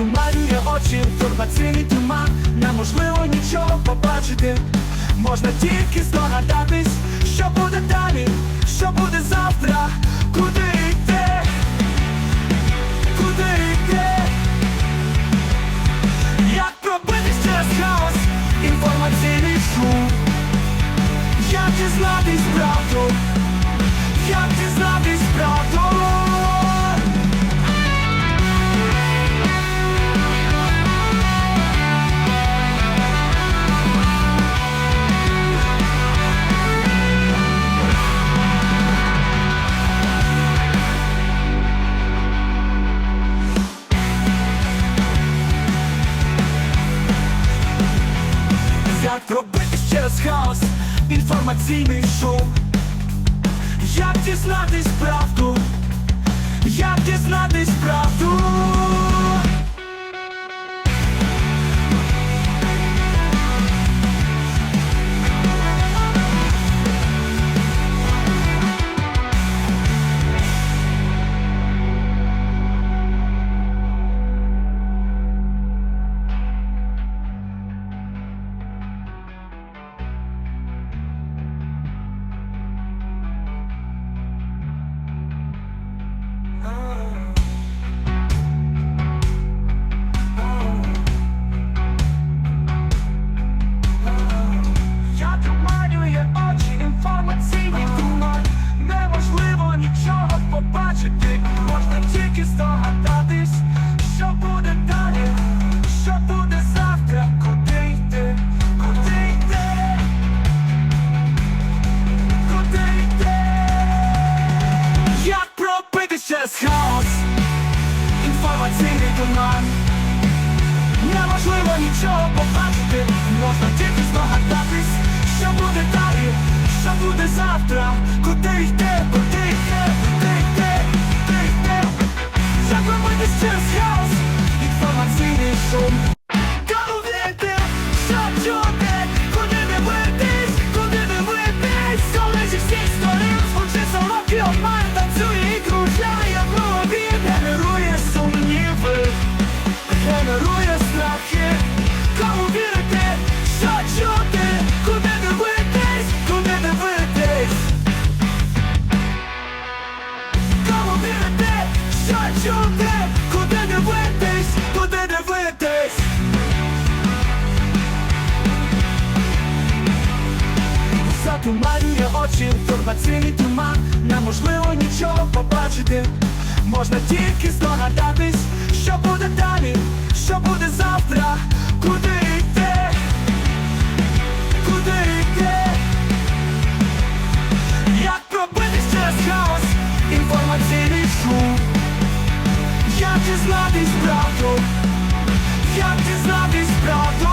Затуманює очі, інформаційний туман Неможливо нічого побачити. Можна тільки здогадатись, що буде далі, що буде завтра, куди йти, куди йти? Як пробитись через хаос, інформаційний шум. Як дізнатись правду, як дізнатись хаос, інформаційний шум. Як дізнатись правду, як дізнатись правду туман Неможливо нічого побачити, можна тільки здогадатись, що буде далі, що буде завтра, куди йти, що чути, куди дивитись, куди дивитись Затуманює очі, інформаційний туман. Неможливо нічого побачити. Можна тільки здогадатись, що буде далі, що буде завтра, дізнатись правду, як дізнатись правду?